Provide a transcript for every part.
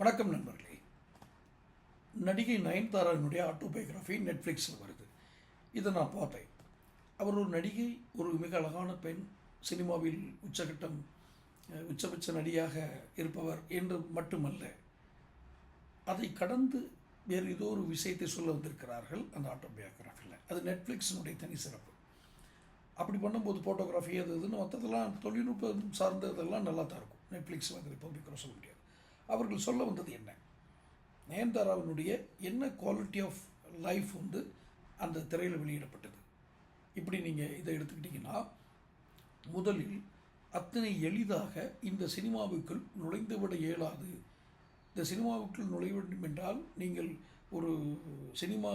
வணக்கம் நண்பர்களே. நடிகை நயன்தாராவினுடைய ஆட்டோபயோகிராஃபி நெட்ஃப்ளிக்ஸில் வருது. இதை நான் பார்த்தேன். அவர் ஒரு நடிகை ஒரு மிக அழகான பெண் சினிமாவில் உச்சகட்டம் உச்சபட்ச நடிகாக இருப்பவர் என்று மட்டுமல்ல அதை கடந்து வேறு ஏதோ ஒரு விஷயத்தை சொல்ல வந்திருக்கிறார்கள் அந்த ஆட்டோபயோகிராஃபியில் அது நெட்ஃப்ளிக்ஸினுடைய தனி சிறப்பு. அப்படி பண்ணும்போது ஃபோட்டோகிராஃபி அது இதுன்னு மற்றதெல்லாம் தொழில்நுட்பம் சார்ந்ததெல்லாம் நல்லா தான் இருக்கும். நெட்ஃப்ளிக்ஸ் வந்து இப்போ சொல்ல முடியாது. அவர்கள் சொல்ல வந்தது என்ன? நயன்தாராவினுடைய என்ன குவாலிட்டி ஆஃப் லைஃப் வந்து அந்த திரையில் வெளியிடப்பட்டது? இப்படி நீங்கள் இதை எடுத்துக்கிட்டிங்கன்னா முதலில் அத்தனை எளிதாக இந்த சினிமாவுக்குள் நுழைந்துவிட இயலாது. இந்த சினிமாவுக்குள் நுழைய வேண்டும் என்றால் நீங்கள் ஒரு சினிமா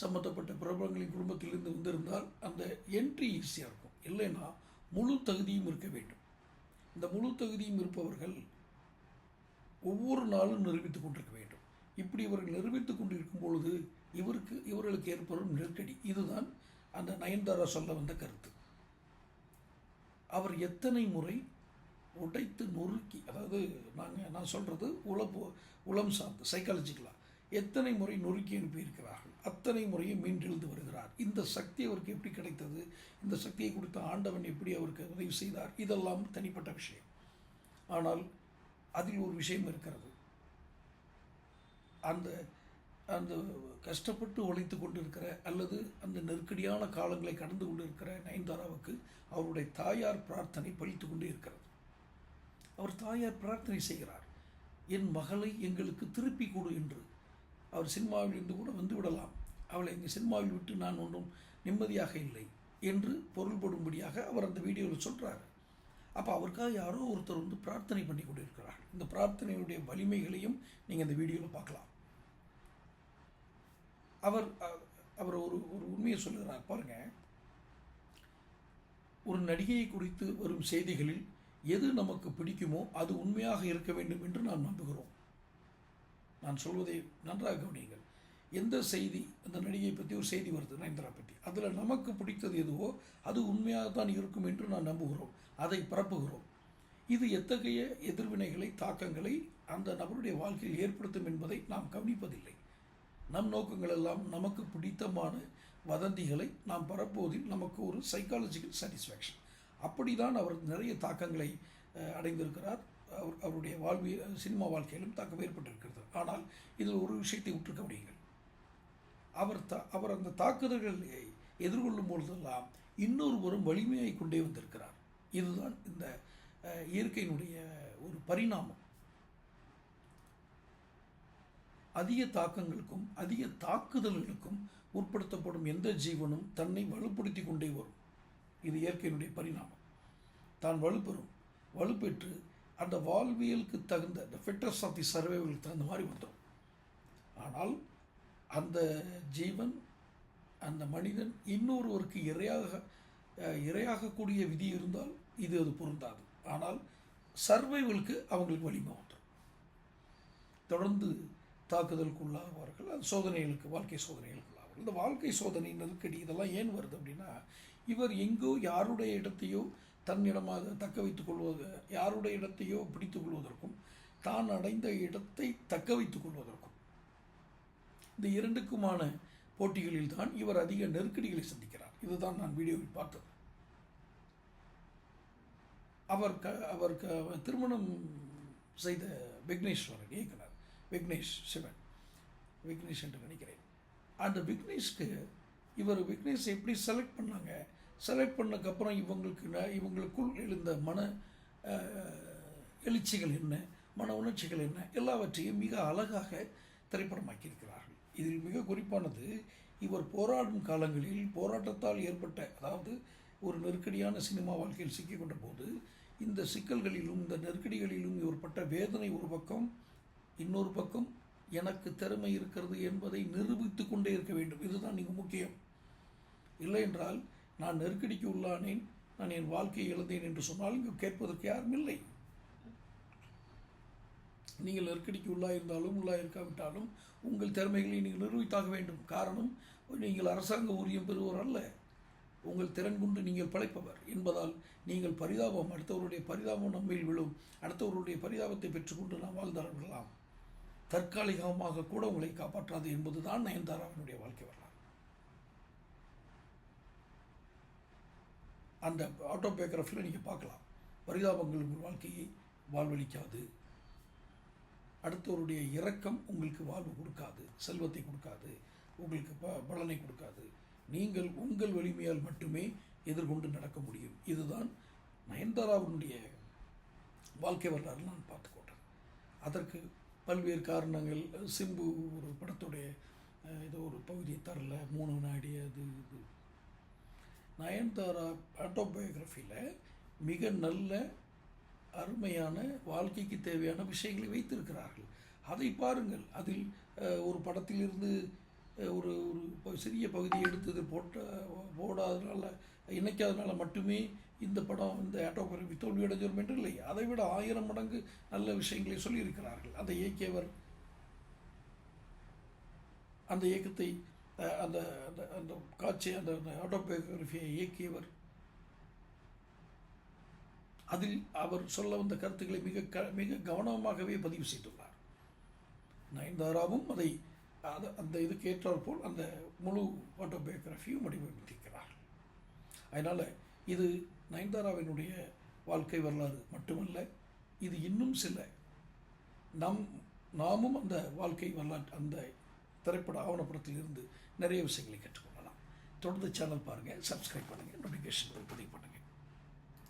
சம்மந்தப்பட்ட பிரபலங்களின் குடும்பத்திலிருந்து வந்திருந்தால் அந்த என்ட்ரி ஈஸியாக இருக்கும். இல்லைன்னா முழு தகுதியும் இருக்க வேண்டும். இந்த முழு தகுதியும் இருப்பவர்கள் ஒவ்வொரு நாளும் நிரூபித்துக் கொண்டிருக்க வேண்டும். இப்படி இவர்கள் நிரூபித்துக் கொண்டிருக்கும் பொழுது இவருக்கு இவர்களுக்கு ஏற்படும் நெருக்கடி. இதுதான் அந்த நயன்தாரா சொல்ல வந்த கருத்து. அவர் எத்தனை முறை உடைத்து நொறுக்கி அதாவது நாங்கள் நான் சொல்கிறது உளப்பு உளம் சார்ந்து சைக்காலஜிக்கலாக எத்தனை முறை நொறுக்கி அனுப்பியிருக்கிறார்கள்? அத்தனை முறையும் மீண்டெழுந்து வருகிறார். இந்த சக்தி அவருக்கு எப்படி கிடைத்தது? இந்த சக்தியை கொடுத்த ஆண்டவன் எப்படி அவருக்கு உதவி செய்தார்? இதெல்லாம் தனிப்பட்ட விஷயம். ஆனால் அதில் ஒரு விஷயம் இருக்கிறது. அந்த அந்த கஷ்டப்பட்டு உழைத்து கொண்டிருக்கிற அல்லது அந்த நெருக்கடியான காலங்களை கடந்து கொண்டிருக்கிற நயன்தாராவுக்கு அவருடைய தாயார் பிரார்த்தனை பழித்து கொண்டே இருக்கிறது. அவர் தாயார் பிரார்த்தனை செய்கிறார். என் மகளை எங்களுக்கு திருப்பி கொடு என்று அவர் சினிமாவில் இருந்து கூட வந்து விடலாம். அவளை எங்கள் சினிமாவில் விட்டு நான் ஒன்றும் நிம்மதியாக இல்லை என்று பொருள்படும்படியாக அவர் அந்த வீடியோவில் சொல்கிறார் அப்போ அவருக்காக யாரோ ஒருத்தர் வந்து பிரார்த்தனை பண்ணி கொண்டிருக்கிறார். இந்த பிரார்த்தனையுடைய வலிமைகளையும் நீங்கள் இந்த வீடியோவில் பார்க்கலாம். அவர் அவர் ஒரு ஒரு உண்மையை சொல்லுகிறார். பாருங்க. ஒரு நடிகையை குறித்து வரும் செய்திகளில் எது நமக்கு பிடிக்குமோ அது உண்மையாக இருக்க வேண்டும் என்று நான் நம்புகிறோம். நான் சொல்வதை நன்றாக கவனியுங்கள். எந்த செய்தி அந்த நடிகையை பற்றி ஒரு செய்தி வருது நயன்தாரா பற்றி. அதில் நமக்கு பிடித்தது எதுவோ அது உண்மையாக தான் இருக்கும் என்று நான் நம்புகிறோம். அதை பரப்புகிறோம். இது எத்தகைய எதிர்வினைகளை தாக்கங்களை அந்த நபருடைய வாழ்க்கையில் ஏற்படுத்தும் என்பதை நாம் கவனிப்பதில்லை. நம் நோக்கங்கள் எல்லாம் நமக்கு பிடித்தமான வதந்திகளை நாம் பரப்புவதில் நமக்கு ஒரு சைக்காலஜிக்கல் சாட்டிஸ்ஃபேக்ஷன் அப்படி தான் அவர் நிறைய தாக்கங்களை அடைந்திருக்கிறார். அவர் அவருடைய வாழ்வியல் சினிமா வாழ்க்கையிலும் தாக்கம் ஏற்பட்டிருக்கிறது. ஆனால் இதில் ஒரு விஷயத்தை உற்று கவனியுங்கள். அவர் த அவர் அந்த தாக்குதல்களை எதிர்கொள்ளும் பொழுதெல்லாம் இன்னொருவரும் வலிமையை கொண்டே வந்திருக்கிறார். இதுதான் இந்த இயற்கையினுடைய ஒரு பரிணாமம். அதிக தாக்கங்களுக்கும் அதிக தாக்குதல்களுக்கும் உட்படுத்தப்படும் எந்த ஜீவனும் தன்னை வலுப்படுத்தி கொண்டே வரும். இது இயற்கையினுடைய பரிணாமம். தான் வலுப்பெறும். வலுப்பெற்று அந்த வாழ்வியலுக்கு தகுந்த the ஃபிட்னஸ் ஆஃப் தி சர்வைவலுக்கு தகுந்த மாதிரி வந்துடும் ஆனால் அந்த ஜீவன் அந்த மனிதன் இன்னொருவருக்கு இரையாக இரையாகக்கூடிய விதி இருந்தால் இது அது பொருந்தாது. ஆனால் சர்வைவலுக்கு அவங்களுக்கு வலிமை வந்துடும் தொடர்ந்து தாக்குதலுக்கு உள்ளாவார்கள் அது சோதனைகளுக்கு வாழ்க்கை சோதனைகளுக்குள்ளாவார்கள். இந்த வாழ்க்கை சோதனை நெருக்கடி இதெல்லாம் ஏன் வருது அப்படின்னா இவர் எங்கோ யாருடைய இடத்தையோ தன்னிடமாக தக்க வைத்துக் கொள்வது யாருடைய இடத்தையோ பிடித்துக் கொள்வதற்கும் தான் அடைந்த இடத்தை தக்க வைத்துக் கொள்வதற்கும் இந்த இரண்டுக்குமான போட்டிகளில் தான் இவர் அதிக நெருக்கடிகளை சந்திக்கிறார். இதுதான் நான் வீடியோவில் பார்த்தது. அவர் க அவர் க திருமணம் செய்த விக்னேஸ்வரன் இயக்குனர். விக்னேஷ் சிவன். விக்னேஷ் என்று நினைக்கிறேன். அந்த விக்னேஷ்க்கு இவர் விக்னேஷ் எப்படி செலக்ட் பண்ணாங்க? செலக்ட் பண்ணக்கப்புறம் இவங்களுக்கு ந- இவங்களுக்குள் எழுந்த மன எழுச்சிகள் என்ன? மன உணர்ச்சிகள் என்ன? எல்லாவற்றையும் மிக அழகாக திரைப்படமாக்கியிருக்கிறார்கள். இதில் மிக குறிப்பானது இவர் போராடும் காலங்களில் போராட்டத்தால் ஏற்பட்ட அதாவது ஒரு நெருக்கடியான சினிமா வாழ்க்கையில் சிக்கிக்கொண்ட போது இந்த சிக்கல்களிலும் இந்த நெருக்கடிகளிலும் இவர் பட்ட வேதனை ஒரு பக்கம் இன்னொரு பக்கம் எனக்கு திறமை இருக்கிறது என்பதை நிரூபித்து கொண்டே இருக்க வேண்டும். இதுதான் மிக முக்கியம். இல்லை என்றால் நான் நெருக்கடிக்கு உள்ளானேன் நான் என் வாழ்க்கையை இழந்தேன் என்று சொன்னால் இங்கு கேட்பதற்கு யாரும் இல்லை. நீங்கள் நெருக்கடிக்கு உள்ளாயிருந்தாலும் உள்ளாயிருக்காவிட்டாலும் உங்கள் திறமைகளை நீங்கள் நிரூபித்தாக வேண்டும். காரணம் நீங்கள் அரசாங்க ஊதியம் பெறுவோர் அல்ல. உங்கள் திறன் கொண்டு நீங்கள் பிழைப்பவர் என்பதால் நீங்கள் பரிதாபம் அடுத்தவருடைய பரிதாபம் நம்மில் விழும். அடுத்தவருடைய பரிதாபத்தை பெற்றுக்கொண்டு நாம் வாழ்ந்தால் தற்காலிகமாக கூட உங்களை காப்பாற்றாது என்பதுதான் நயன்தாராவினுடைய வாழ்க்கை வரலாம் அந்த ஆட்டோபயோகிராஃபியில் நீங்கள் பார்க்கலாம். பரிதாபங்கள் உங்கள் வாழ்க்கையை வாழ்வழிக்காது. அடுத்தவருடைய இரக்கம் உங்களுக்கு வாழ்வு கொடுக்காது செல்வத்தை கொடுக்காது உங்களுக்கு ப பலனை கொடுக்காது. நீங்கள் உங்கள் வலிமையால் மட்டுமே எதிர்கொண்டு நடக்க முடியும். இதுதான் நயன்தாராவினுடைய வாழ்க்கை வரலாறு நான் பார்த்துக்கொண்டேன். அதற்கு பல்வேறு காரணங்கள் சிம்பு ஒரு படத்துடைய ஏதோ ஒரு பகுதியை தரல மூணு வினாடி அது இது. நயன்தாரா ஆட்டோபயோகிராஃபியில் மிக நல்ல அருமையான வாழ்க்கைக்கு தேவையான விஷயங்களை வைத்திருக்கிறார்கள். அதை பாருங்கள். அதில் ஒரு படத்திலிருந்து ஒரு ஒரு சிறிய பகுதியை எடுத்தது போட்ட போடாதனால இணைக்காதனால மட்டுமே இந்த படம் இந்த ஆட்டோகிராஃபி தோல்வியடைஞ்சிடும் என்று இல்லை. அதை விட ஆயிரம் மடங்கு நல்ல விஷயங்களை சொல்லியிருக்கிறார்கள். அந்த இயக்கியவர் அந்த இயக்கத்தை அந்த அந்த அந்த காட்சி அந்த அந்த ஆட்டோபயோகிராஃபியை இயக்கியவர் அதில் அவர் சொல்ல வந்த கருத்துக்களை மிக க மிக கவனமாகவே பதிவு செய்துள்ளார். நயன்தாராவும் அதை அது அந்த இதுக்கு ஏற்றாற் போல் அந்த முழு ஆட்டோபயோகிராஃபியும் வடிவமைத்திருக்கிறார். அதனால் இது நயன்தாராவினுடைய வாழ்க்கை வரலாறு மட்டுமல்ல இது இன்னும் சில நம் நாமும் அந்த வாழ்க்கை வரலாற்று அந்த திரைப்பட ஆவணப்படத்திலிருந்து நிறைய விஷயங்களை கற்றுக்கொள்ளலாம். தொடர்ந்து சேனல் பாருங்கள் சப்ஸ்கிரைப் பண்ணுங்கள் நோட்டிஃபிகேஷன் பதிவு பண்ணுங்கள்